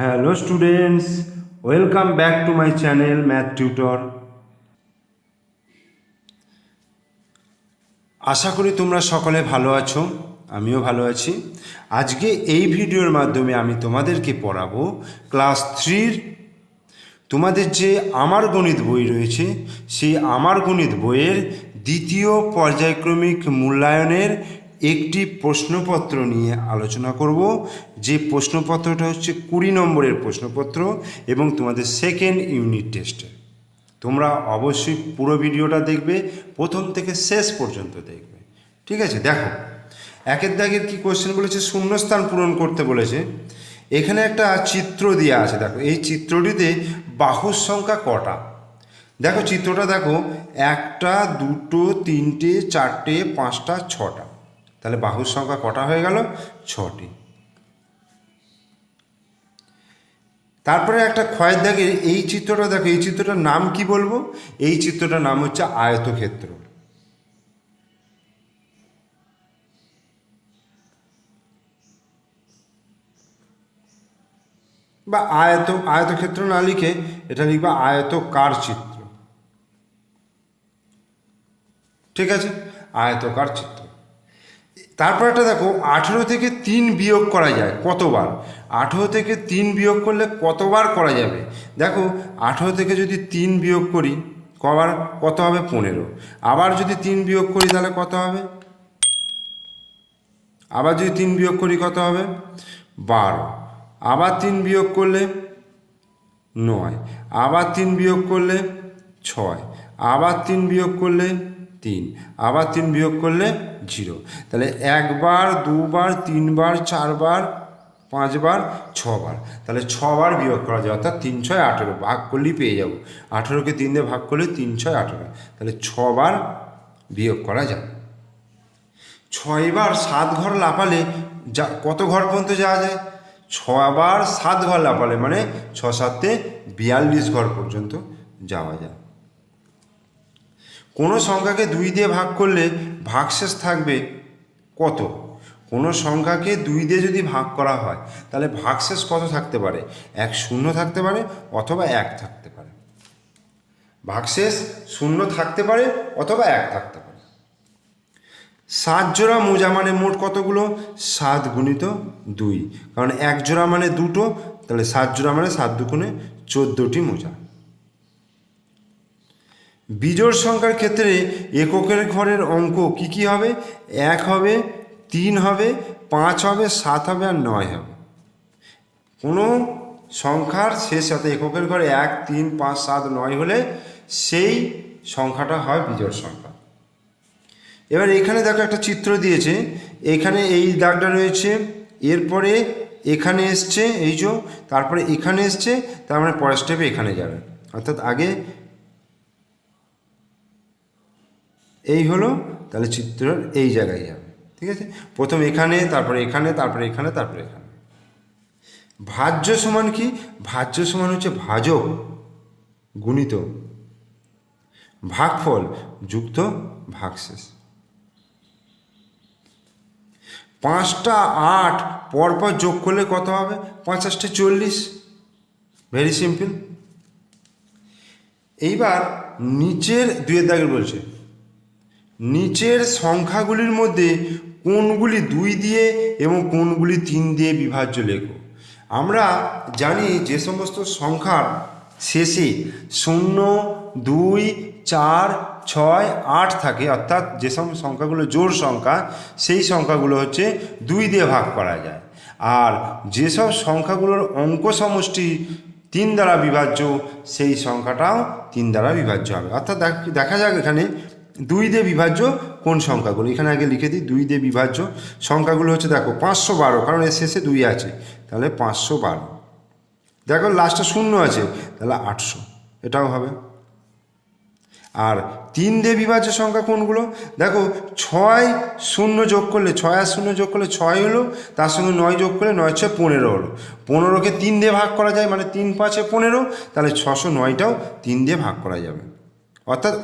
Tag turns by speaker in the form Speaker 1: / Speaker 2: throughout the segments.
Speaker 1: Hello students welcome back to my channel math tutor আশা করি তোমরা সকলে ভালো আছো, আমিও ভালো আছি। আজকে এই ভিডিওর মাধ্যমে আমি তোমাদেরকে পড়াবো ক্লাস থ্রির। তোমাদের যে আমার গণিত বই রয়েছে, সেই আমার গণিত বইয়ের দ্বিতীয় পর্যায়ক্রমিক মূল্যায়নের একটি প্রশ্নপত্র নিয়ে আলোচনা করব। যে প্রশ্নপত্রটা হচ্ছে কুড়ি নম্বরের প্রশ্নপত্র এবং তোমাদের সেকেন্ড ইউনিট টেস্টে তোমরা অবশ্যই পুরো ভিডিওটা দেখবে, প্রথম থেকে শেষ পর্যন্ত দেখবে। ঠিক আছে? দেখো। একের দাগের কি কোশ্চেন বলেছে? শূন্যস্থান পূরণ করতে বলেছে। এখানে একটা চিত্র দেওয়া আছে। দেখো, এই চিত্রটিতে বাহুর সংখ্যা কটা? দেখো, চিত্রটা দেখো। একটা, দুটো, তিনটে, চারটে, পাঁচটা, ছটা। তাহলে বাহুর সংখ্যা কটা হয়ে গেল? ছটি। তারপরে একটা ক্ষয়ের দাগের এই চিত্রটা, দেখো, এই চিত্রটার নাম কি বলব? এই চিত্রটার নাম হচ্ছে আয়তক্ষেত্র। বা আয়ত, আয়তক্ষেত্র না লিখে এটা লিখবা আয়তকার চিত্র। ঠিক আছে? আয়তকার চিত্র। তারপর একটা দেখো, আঠেরো থেকে তিন বিয়োগ করা যায় কতবার? আঠেরো থেকে তিন বিয়োগ করলে কতবার করা যাবে? দেখো, আঠেরো থেকে যদি তিন বিয়োগ করি, কবার কত হবে? পনেরো। আবার যদি তিন বিয়োগ করি, তাহলে কত হবে? আবার যদি তিন বিয়োগ করি, কত হবে? বারো। আবার তিন বিয়োগ করলে নয়। আবার তিন বিয়োগ করলে ছয়। আবার তিন বিয়োগ করলে তিন, আবার তিন বিয়োগ করলে জিরো। তাহলে একবার, দুবার, তিনবার, চারবার, পাঁচবার, ছবার। তাহলে ছবার বিয়োগ করা যায়, অর্থাৎ তিন, ছয়, আঠেরো। ভাগ করলেই পেয়ে যাব। আঠেরোকে তিন দিয়ে ভাগ করলে তিন, ছয়, আঠেরো। তাহলে ছবার বিয়োগ করা যায়। ছয়বার সাত ঘর লাপালে যা, কত ঘর পর্যন্ত যাওয়া যায়? ছবার সাত ঘর লাপালে মানে ছ সাতে বিয়াল্লিশ ঘর পর্যন্ত যাওয়া যায়। কোনো সংখ্যাকে দুই দিয়ে ভাগ করলে ভাগশেষ থাকবে কত? কোনো সংখ্যাকে দুই দিয়ে যদি ভাগ করা হয়, তাহলে ভাগশেষ কত থাকতে পারে? এক শূন্য থাকতে পারে অথবা এক থাকতে পারে। ভাগশেষ শূন্য থাকতে পারে অথবা এক থাকতে পারে। সাত জোড়া মোজা মানে মোট কতগুলো? সাত গুণিত দুই। কারণ এক জোড়া মানে দুটো, তাহলে সাত জোড়া মানে সাত দুগুণে চোদ্দোটি মোজা। বিজোড় সংখ্যার ক্ষেত্রে এককের ঘরের অঙ্ক কি কি হবে? এক হবে, তিন হবে, পাঁচ হবে, সাত হবে আর নয় হবে। কোনো সংখ্যার শেষ সাথে এককের ঘরে এক, তিন, পাঁচ, সাত, নয় হলে সেই সংখ্যাটা হয় বিজোড় সংখ্যা। এবার এখানে দেখো একটা চিত্র দিয়েছে। এখানে এই দাগটা রয়েছে, এরপরে এখানে এসছে, এই যে, তারপরে এখানে এসছে, তার মানে পরের স্টেপে এখানে যাবে। অর্থাৎ আগে এই হলো, তাহলে চিত্র এই জায়গায় যাবে। ঠিক আছে? প্রথম এখানে, তারপরে এখানে তারপরে এখানে তারপরে এখানে। ভাজ্য সমান কি? ভাজ্য সমান হচ্ছে ভাজক গুণিত। ভাগফল যুক্ত ভাগশেষ। পাঁচটা আট পরপর যোগ করলে কত হবে? পঞ্চাশটা চল্লিশ। ভেরি সিম্পল এইবার নিচের দুয়ের দাগের বলছে নিচের সংখ্যাগুলির মধ্যে কোনগুলি দুই দিয়ে এবং কোনগুলি তিন দিয়ে বিভাজ্য লেখো। আমরা জানি যে সমস্ত সংখ্যার শেষে শূন্য, দুই, চার, ছয়, আট থাকে, অর্থাৎ যে সমস্ত সংখ্যাগুলো জোর সংখ্যা, সেই সংখ্যাগুলো হচ্ছে দুই দিয়ে ভাগ করা যায়। আর যেসব সংখ্যাগুলোর অঙ্ক সমষ্টি তিন দ্বারা বিভাজ্য, সেই সংখ্যাটাও তিন দ্বারা বিভাজ্য হবে। অর্থাৎ দেখা যাক এখানে দুই দিয়ে বিভাজ্য কোন সংখ্যাগুলো? এখানে আগে লিখে দিই, দুই দিয়ে বিভাজ্য সংখ্যাগুলো হচ্ছে দেখো পাঁচশো বারো, কারণ এর শেষে দুই আছে। তাহলে পাঁচশো বারো। দেখো লাস্টে শূন্য আছে, তাহলে আটশো। এটাও হবে। আর তিন দিয়ে বিভাজ্য সংখ্যা কোনগুলো? দেখো ছয় শূন্য যোগ করলে, ছয় আর শূন্য যোগ করলে ছয় হলো, তার সঙ্গে নয় যোগ করলে নয় ছয় পনেরো হলো। পনেরোকে তিন দিয়ে ভাগ করা যায় মানে তিন পাঁচে পনেরো, তাহলে ছশো নয়টাও তিন দিয়ে ভাগ করা যাবে। অর্থাৎ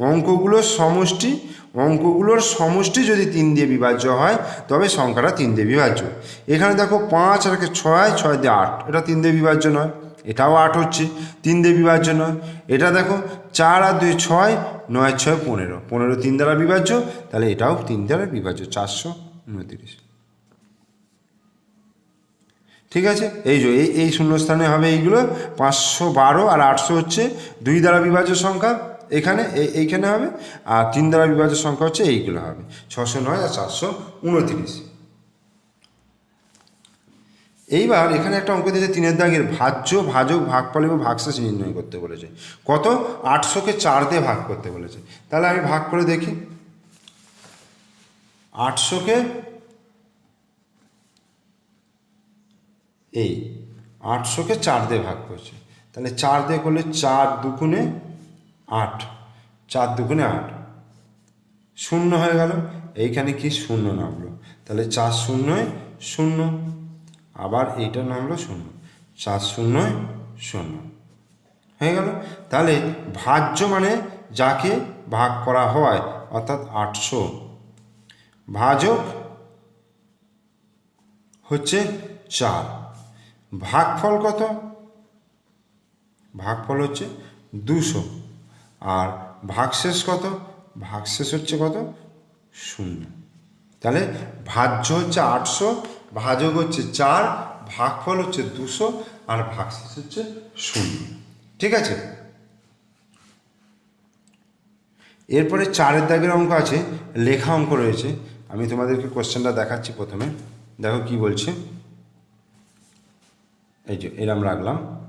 Speaker 1: অঙ্কগুলোর সমষ্টি অঙ্কগুলোর সমষ্টি যদি তিন দিয়ে বিভাজ্য হয়, তবে সংখ্যাটা তিন দিয়ে বিভাজ্য। এখানে দেখো পাঁচ আর ছয় ছয় দিয়ে আট। এটা তিন দিয়ে বিভাজ্য নয়, এটাও আট হচ্ছে। তিন দিয়ে বিভাজ্য নয়, এটা দেখো চার আর দুই ছয়, নয় ছয় পনেরো। পনেরো তিন দ্বারা বিভাজ্য, তাহলে এটাও তিন দ্বারা বিভাজ্য, চারশো উনত্রিশ। ঠিক আছে? এই যে এই শূন্যস্থানে হবে এইগুলো, পাঁচশো বারো আর আটশো হচ্ছে দুই দ্বারা বিভাজ্য সংখ্যা। এখানে এই- এইখানে হবে, আর তিন দ্বারা বিভাজ্য সংখ্যা হচ্ছে এইগুলো হবে। ছশো নয় আর চারশো উনতিরিশ। এইবার এখানে একটা অঙ্ক দিয়েছে, তিনের দাগের ভাজ্য, ভাজক, ভাগফল এবং ভাগশেষ নির্ণয় করতে বলেছে। কত? আটশোকে চার দিয়ে ভাগ করতে বলেছে। তাহলে আমি ভাগ করে দেখি। আটশোকে এই, আটশোকে চার দিয়ে ভাগ করছে। তাহলে চার দিয়ে করলে চার দুগুণে আট। চার দুগুণে আট। শূন্য হয়ে গেল। এইখানে কি শূন্য নামলো? তাহলে চার শূন্যয় শূন্য। আবার এইটা নামলো শূন্য। চার শূন্যয় শূন্য। হয়ে গেল। তাহলে ভাজ্য মানে যাকে ভাগ করা হয়, অর্থাৎ আটশো। ভাজক হচ্ছে চার। ভাগফল কত? ভাগফল হচ্ছে দুশো। আর ভাগশেষ কত? ভাগশেষ হচ্ছে কত? শূন্য। তাহলে ভাজ্য হচ্ছে আটশো, ভাজক হচ্ছে চার, ভাগফল হচ্ছে দুশো আর ভাগশেষ হচ্ছে শূন্য। ঠিক আছে? এরপরে চারের দাগের অঙ্ক আছে, লেখা অঙ্ক রয়েছে। আমি তোমাদেরকে কোশ্চেনটা দেখাচ্ছি প্রথমে। দেখো কি বলছে। এই যে এরম রাখলাম।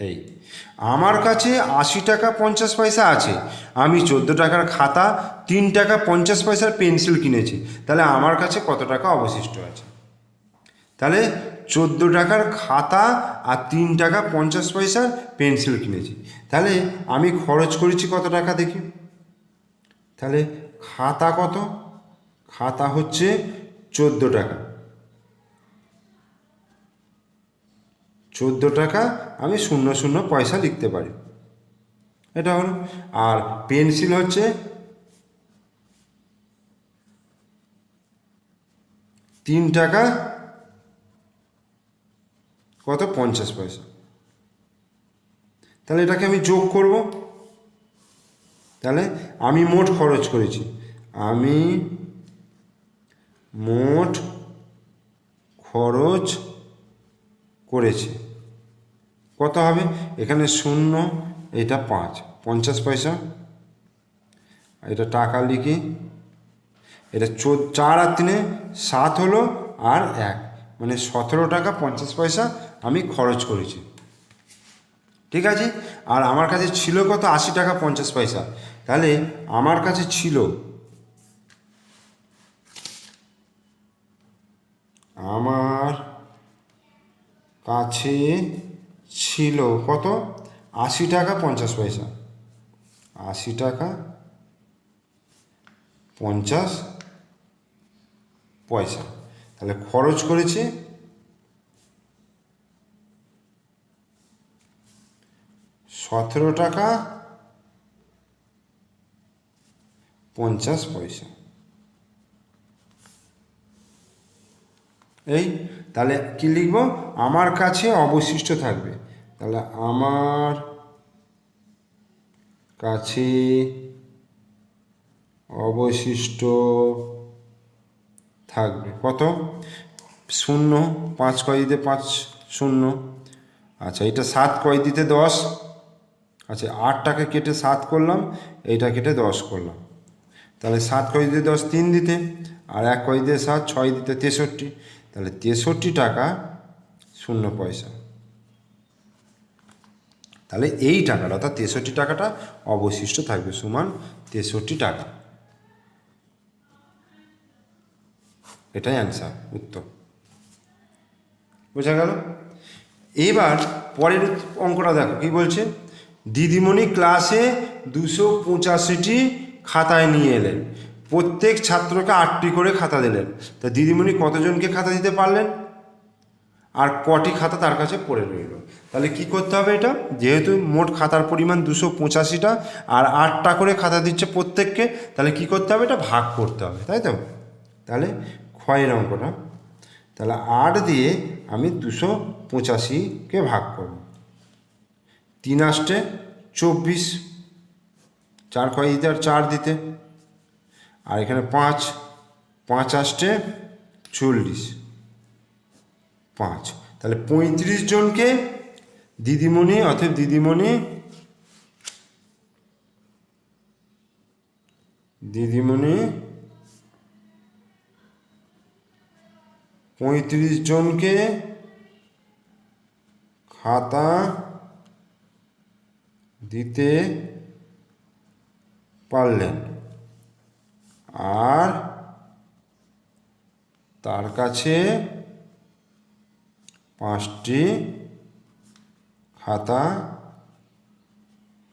Speaker 1: এই, আমার কাছে আশি টাকা পঞ্চাশ পয়সা আছে। আমি চোদ্দ টাকার খাতা, তিন টাকা পঞ্চাশ পয়সার পেন্সিল কিনেছি। তাহলে আমার কাছে কত টাকা অবশিষ্ট আছে? তাহলে চোদ্দ টাকার খাতা আর তিন টাকা পঞ্চাশ পয়সার পেন্সিল কিনেছি। তাহলে আমি খরচ করেছি কত টাকা দেখি? তাহলে খাতা কত? খাতা হচ্ছে চোদ্দ টাকা। চোদ্দ টাকা আমি শূন্য শূন্য পয়সা লিখতে পারি। এটা হলো। আর পেন্সিল হচ্ছে তিন টাকা কত? পঞ্চাশ পয়সা। তাহলে এটাকে আমি যোগ করব। তাহলে আমি মোট খরচ করেছি। আমি মোট খরচ করেছি। কত হবে? এখানে শূন্য, এটা পাঁচ, পঞ্চাশ পয়সা। এটা টাকা লিখি। এটা চার আর তিনে সাত হলো আর এক। মানে সতেরো টাকা পঞ্চাশ পয়সা আমি খরচ করেছি। ঠিক আছে? আর আমার কাছে ছিল কত? আশি টাকা পঞ্চাশ পয়সা। তাহলে আমার কাছে ছিল আমার কাছে ছিল কত? আশি টাকা পঞ্চাশ পয়সা। আশি টাকা পঞ্চাশ পয়সা। তাহলে খরচ করেছি সতেরো টাকা পঞ্চাশ পয়সা। এই, তাহলে কি লিখব? আমার কাছে অবশিষ্ট থাকবে। তাহলে আমার কাছে অবশিষ্ট থাকবে। কত? শূন্য, পাঁচ কয় দিতে পাঁচ, শূন্য। আচ্ছা এটা সাত কয় দিতে দশ? আচ্ছা আটটাকে কেটে সাত করলাম, এইটা কেটে দশ করলাম। তাহলে সাত কয় দিতে দশ? তিন দিতে। আর এক কয় দিতে সাত, ছয় দিতে তেষট্টি। তাহলে তেষট্টি টাকা শূন্য পয়সা। তাহলে এই টাকাটা, অর্থাৎ তেষট্টি টাকাটা অবশিষ্ট থাকবে সমান তেষট্টি টাকা। এটাই অ্যান্সার উত্তর। বোঝা গেল? এবার পরের অঙ্কটা দেখো, কি বলছে? দিদিমণি ক্লাসে দুশো পঁচাশিটি খাতায় নিয়ে এলেন। প্রত্যেক ছাত্রকে আটটি করে খাতা দিলেন। তা দিদিমণি কতজনকে খাতা দিতে পারলেন? আর কটি খাতা তার কাছে পড়ে রইল। তাহলে কি করতে হবে এটা? যেহেতু মোট খাতার পরিমাণ দুশো পঁচাশিটা আর আটটা করে খাতা দিচ্ছে প্রত্যেককে, তাহলে কি করতে হবে এটা? ভাগ করতে হবে, তাই তো? তাহলে ক্ষয়ের অঙ্কটা। তাহলে আট দিয়ে আমি দুশো পঁচাশিকে ভাগ করব। তিন আষ্টে চব্বিশ। চার কয় দিতে? আর চার দিতে। আর এখানে পাঁচ পাঁচ আষ্টে চল্লিশ। পাঁচ। তাহলে পঁয়ত্রিশ জনকে দিদিমণি অর্থাৎ দিদিমণি দিদিমণি পঁয়ত্রিশ জনকে খাতা দিতে পারলেন। আর তার কাছে পাঁচটি খাতা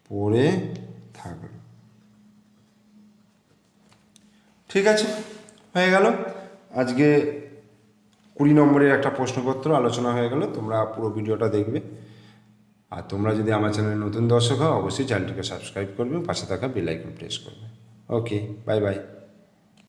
Speaker 1: পড়ে থাকল ঠিক আছে, হয়ে গেল। আজকে কুড়ি নম্বরের একটা প্রশ্নপত্র আলোচনা হয়ে গেল, তোমরা পুরো ভিডিওটা দেখবে। আর তোমরা যদি আমার চ্যানেলে নতুন দর্শক হও, অবশ্যই চ্যানেলটিকে সাবস্ক্রাইব করবে, পাশে থাকা বেল আইকন প্রেস করবে। Okay, bye bye.